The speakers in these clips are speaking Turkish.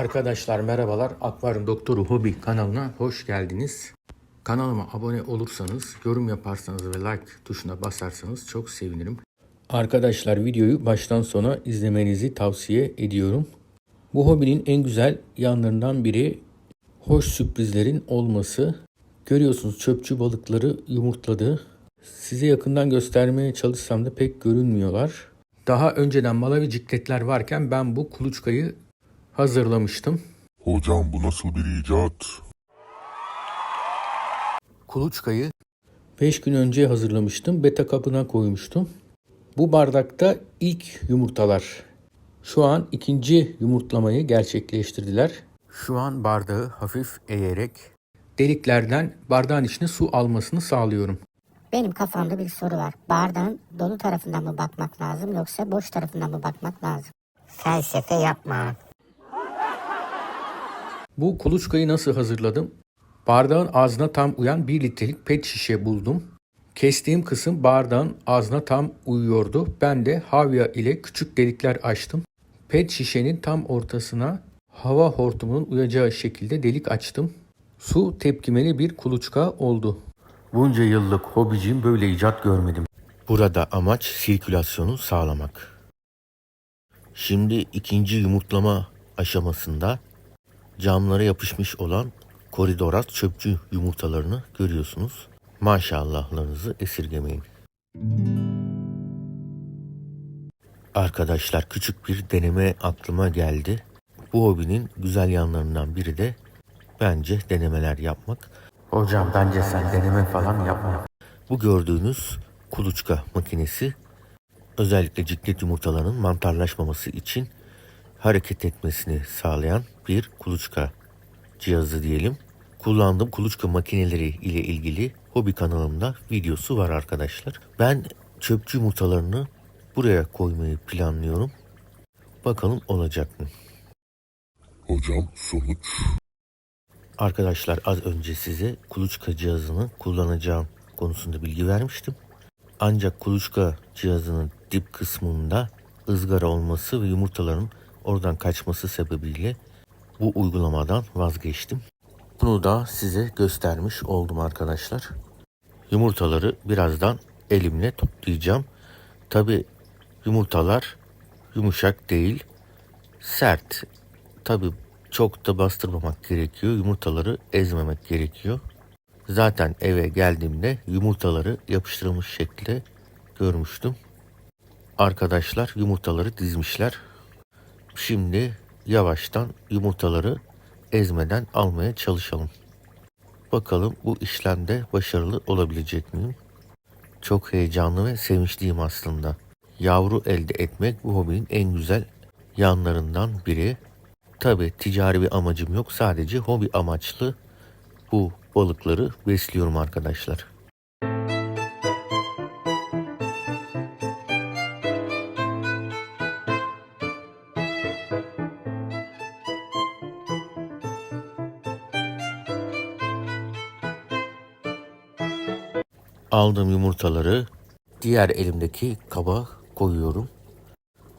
Arkadaşlar merhabalar. Akvaryum Doktoru Hobi kanalına hoş geldiniz. Kanalıma abone olursanız, yorum yaparsanız ve like tuşuna basarsanız çok sevinirim. Arkadaşlar videoyu baştan sona izlemenizi tavsiye ediyorum. Bu hobinin en güzel yanlarından biri hoş sürprizlerin olması. Görüyorsunuz çöpçü balıkları yumurtladı. Size yakından göstermeye çalışsam da pek görünmüyorlar. Daha önceden malavi cikletler varken ben bu kuluçkayı hazırlamıştım. Hocam bu nasıl bir icat? Kuluçkayı 5 gün önce hazırlamıştım. Beta kabına koymuştum. Bu bardakta ilk yumurtalar. Şu an ikinci yumurtlamayı gerçekleştirdiler. Şu an bardağı hafif eğerek deliklerden bardağın içine su almasını sağlıyorum. Benim kafamda bir soru var. Bardağın dolu tarafından mı bakmak lazım yoksa boş tarafından mı bakmak lazım? Felsefe yapma. Bu kuluçkayı nasıl hazırladım? Bardağın ağzına tam uyan 1 litrelik pet şişe buldum. Kestiğim kısım bardağın ağzına tam uyuyordu. Ben de havya ile küçük delikler açtım. Pet şişenin tam ortasına hava hortumunun uyacağı şekilde delik açtım. Su tepkimeli bir kuluçka oldu. Bunca yıllık hobicim böyle icat görmedim. Burada amaç sirkülasyonu sağlamak. Şimdi ikinci yumurtlama aşamasında camlara yapışmış olan koridorat çöpçü yumurtalarını görüyorsunuz. Maşallahlarınızı esirgemeyin. Arkadaşlar küçük bir deneme aklıma geldi. Bu hobinin güzel yanlarından biri de bence denemeler yapmak. Hocam bence sen deneme falan yapma. Bu gördüğünüz kuluçka makinesi özellikle ciklet yumurtalarının mantarlaşmaması için hareket etmesini sağlayan bir kuluçka cihazı diyelim. Kullandığım kuluçka makineleri ile ilgili hobi kanalımda videosu var arkadaşlar. Ben çöpçü yumurtalarını buraya koymayı planlıyorum. Bakalım olacak mı? Hocam sonuç. Arkadaşlar az önce size kuluçka cihazını kullanacağım konusunda bilgi vermiştim. Ancak kuluçka cihazının dip kısmında ızgara olması ve yumurtaların oradan kaçması sebebiyle bu uygulamadan vazgeçtim. Bunu da size göstermiş oldum arkadaşlar. Yumurtaları birazdan elimle toplayacağım. Tabi yumurtalar yumuşak değil, sert. Tabi çok da bastırmamak gerekiyor. Yumurtaları ezmemek gerekiyor. Zaten eve geldiğimde yumurtaları yapıştırılmış şekilde görmüştüm. Arkadaşlar yumurtaları dizmişler. Şimdi yavaştan yumurtaları ezmeden almaya çalışalım. Bakalım bu işlemde başarılı olabilecek miyim? Çok heyecanlı ve sevinçliyim aslında. Yavru elde etmek bu hobinin en güzel yanlarından biri. Tabi ticari bir amacım yok. Sadece hobi amaçlı bu balıkları besliyorum arkadaşlar. Aldığım yumurtaları diğer elimdeki kaba koyuyorum.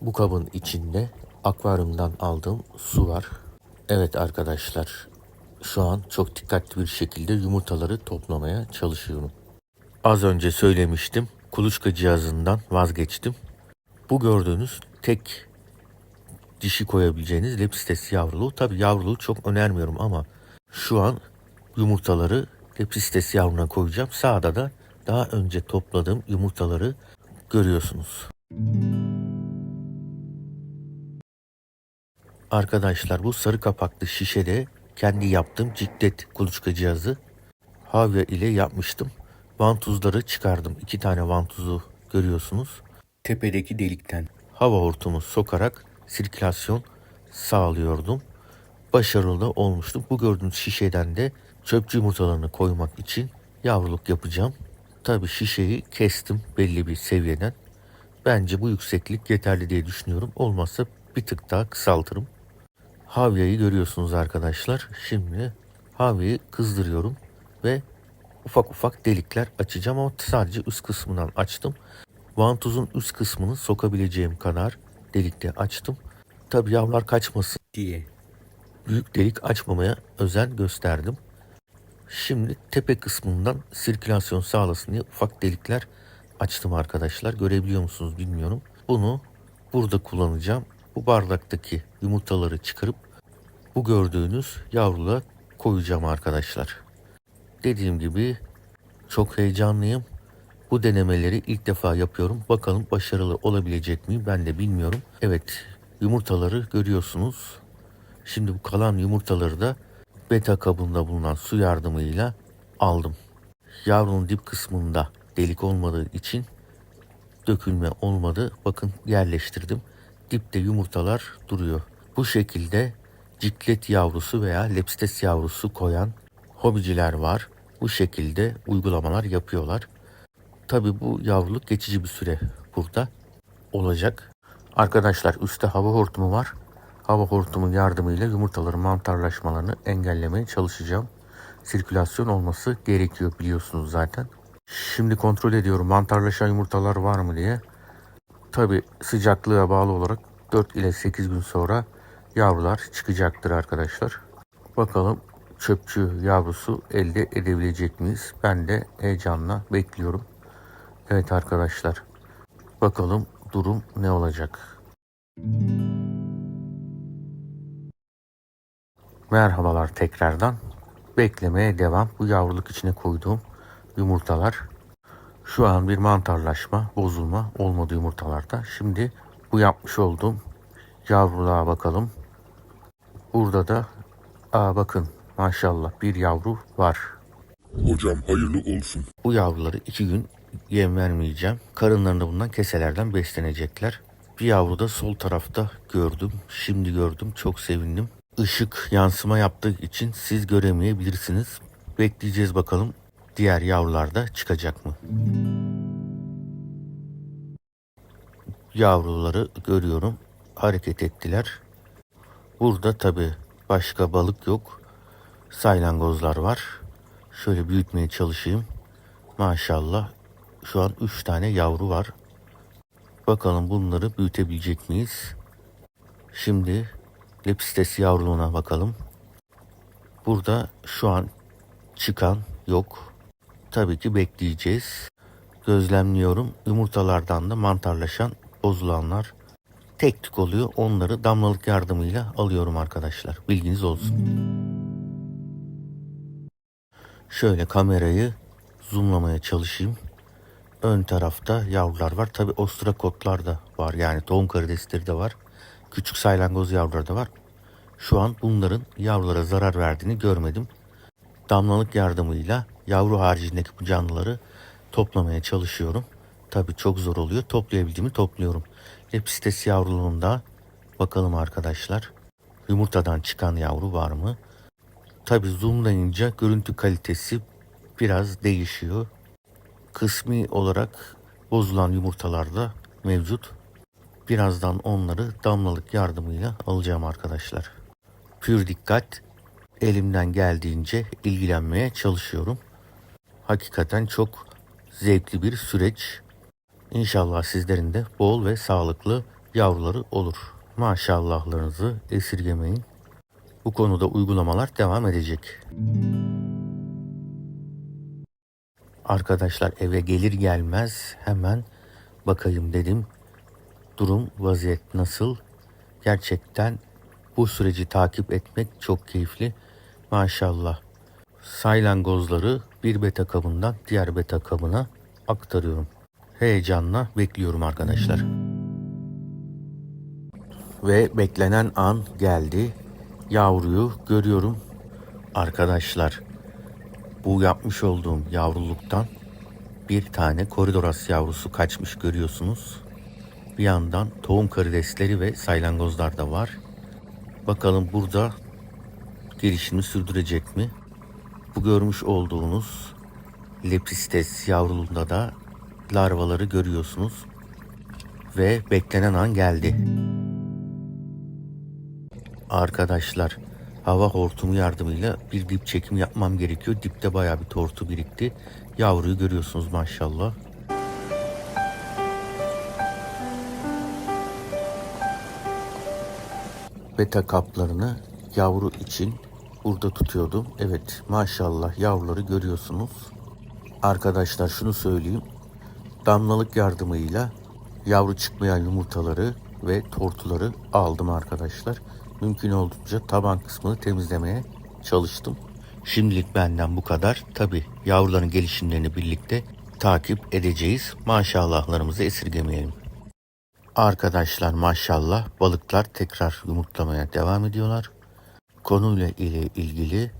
Bu kabın içinde akvaryumdan aldığım su var. Evet arkadaşlar, şu an çok dikkatli bir şekilde yumurtaları toplamaya çalışıyorum. Az önce söylemiştim, kuluçka cihazından vazgeçtim. Bu gördüğünüz tek dişi koyabileceğiniz lepistes yavruluğu. Tabi yavruluğu çok önermiyorum ama şu an yumurtaları lepistes yavruna koyacağım. Sağda da daha önce topladığım yumurtaları görüyorsunuz. Arkadaşlar bu sarı kapaklı şişede kendi yaptığım ciklet kuluçka cihazı havya ile yapmıştım. Vantuzları çıkardım. İki tane vantuzu görüyorsunuz. Tepedeki delikten hava hortumu sokarak sirkülasyon sağlıyordum. Başarılı da olmuştum. Bu gördüğünüz şişeden de çöpçü yumurtalarını koymak için yavruluk yapacağım. Tabi şişeyi kestim belli bir seviyeden. Bence bu yükseklik yeterli diye düşünüyorum. Olmazsa bir tık daha kısaltırım. Havyayı görüyorsunuz arkadaşlar. Şimdi havyayı kızdırıyorum ve ufak ufak delikler açacağım ama sadece üst kısmından açtım. Vantuzun üst kısmını sokabileceğim kadar delikte açtım. Tabi yavrular kaçmasın diye büyük delik açmamaya özen gösterdim. Şimdi tepe kısmından sirkülasyon sağlasın diye ufak delikler açtım arkadaşlar. Görebiliyor musunuz bilmiyorum. Bunu burada kullanacağım. Bu bardaktaki yumurtaları çıkarıp bu gördüğünüz yavruluğa koyacağım arkadaşlar. Dediğim gibi çok heyecanlıyım. Bu denemeleri ilk defa yapıyorum. Bakalım başarılı olabilecek miyim ben de bilmiyorum. Evet yumurtaları görüyorsunuz. Şimdi bu kalan yumurtaları da beta kabında bulunan su yardımıyla aldım. Yavrunun dip kısmında delik olmadığı için dökülme olmadı. Bakın yerleştirdim. Dipte yumurtalar duruyor. Bu şekilde ciklet yavrusu veya lepstes yavrusu koyan hobiciler var. Bu şekilde uygulamalar yapıyorlar. Tabi bu yavruluk geçici bir süre burada olacak. Arkadaşlar üstte hava hortumu var. Hava hortumun yardımıyla yumurtaların mantarlaşmalarını engellemeye çalışacağım. Sirkülasyon olması gerekiyor biliyorsunuz zaten. Şimdi kontrol ediyorum mantarlaşan yumurtalar var mı diye. Tabi sıcaklığa bağlı olarak 4 ile 8 gün sonra yavrular çıkacaktır arkadaşlar. Bakalım çöpçü yavrusu elde edebilecek miyiz? Ben de heyecanla bekliyorum. Evet arkadaşlar. Bakalım durum ne olacak? Merhabalar tekrardan. Beklemeye devam. Bu yavruluk içine koyduğum yumurtalar. Şu an bir mantarlaşma, bozulma olmadı yumurtalarda. Şimdi bu yapmış olduğum yavruluğa bakalım. Burada da aa bakın maşallah bir yavru var. Hocam hayırlı olsun. Bu yavruları iki gün yem vermeyeceğim. Karınlarında bundan keselerden beslenecekler. Bir yavru da sol tarafta gördüm. Şimdi gördüm. Çok sevindim. Işık yansıma yaptığı için siz göremeyebilirsiniz. Bekleyeceğiz bakalım diğer yavrular da çıkacak mı? Yavruları görüyorum. Hareket ettiler. Burada tabi başka balık yok. Saylangozlar var. Şöyle büyütmeye çalışayım. Maşallah şu an 3 tane yavru var. Bakalım bunları büyütebilecek miyiz? Şimdi lepistes yavruluğuna bakalım. Burada şu an çıkan yok. Tabii ki bekleyeceğiz. Gözlemliyorum. Yumurtalardan da mantarlaşan bozulanlar tek tük oluyor. Onları damlalık yardımıyla alıyorum arkadaşlar. Bilginiz olsun. Şöyle kamerayı zoomlamaya çalışayım. Ön tarafta yavrular var. Tabi ostrakotlar da var. Yani tohum karidesleri de var. Küçük saylangoz yavruları da var. Şu an bunların yavrulara zarar verdiğini görmedim. Damlalık yardımıyla yavru haricindeki bu canlıları toplamaya çalışıyorum. Tabi çok zor oluyor. Toplayabildiğimi topluyorum. Lepistes yavruluğunda bakalım arkadaşlar. Yumurtadan çıkan yavru var mı? Tabi zoomlayınca görüntü kalitesi biraz değişiyor. Kısmi olarak bozulan yumurtalar da mevcut. Birazdan onları damlalık yardımıyla alacağım arkadaşlar. Pür dikkat elimden geldiğince ilgilenmeye çalışıyorum. Hakikaten çok zevkli bir süreç. İnşallah sizlerin de bol ve sağlıklı yavruları olur. Maşallahlarınızı esirgemeyin. Bu konuda uygulamalar devam edecek. Arkadaşlar eve gelir gelmez hemen bakayım dedim. Durum vaziyet nasıl? Gerçekten bu süreci takip etmek çok keyifli. Maşallah. Saylangozları bir beta kabından diğer beta kabına aktarıyorum. Heyecanla bekliyorum arkadaşlar. Ve beklenen an geldi. Yavruyu görüyorum. Arkadaşlar bu yapmış olduğum yavruluktan bir tane koridoras yavrusu kaçmış görüyorsunuz. Bir yandan tohum karidesleri ve saylangozlar da var. Bakalım burada gelişimi sürdürecek mi? Bu görmüş olduğunuz lepistes yavruluğunda da larvaları görüyorsunuz. Ve beklenen an geldi. Arkadaşlar hava hortumu yardımıyla bir dip çekim yapmam gerekiyor. Dipte bayağı bir tortu birikti. Yavruyu görüyorsunuz maşallah. Beta kaplarını yavru için burada tutuyordum. Evet maşallah yavruları görüyorsunuz. Arkadaşlar şunu söyleyeyim. Damlalık yardımıyla yavru çıkmayan yumurtaları ve tortuları aldım arkadaşlar. Mümkün olduğunca taban kısmını temizlemeye çalıştım. Şimdilik benden bu kadar. Tabi yavruların gelişimlerini birlikte takip edeceğiz. Maşallahlarımızı esirgemeyelim. Arkadaşlar maşallah balıklar tekrar yumurtlamaya devam ediyorlar. Konuyla ile ilgili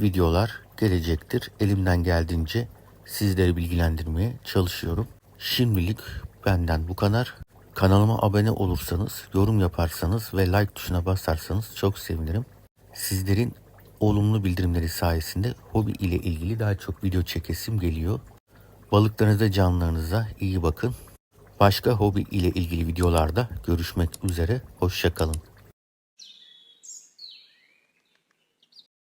videolar gelecektir. Elimden geldiğince sizleri bilgilendirmeye çalışıyorum. Şimdilik benden bu kadar. Kanalıma abone olursanız, yorum yaparsanız ve like tuşuna basarsanız çok sevinirim. Sizlerin olumlu bildirimleri sayesinde hobi ile ilgili daha çok video çekesim geliyor. Balıklarınıza, canlarınıza iyi bakın. Başka hobi ile ilgili videolarda görüşmek üzere. Hoşçakalın.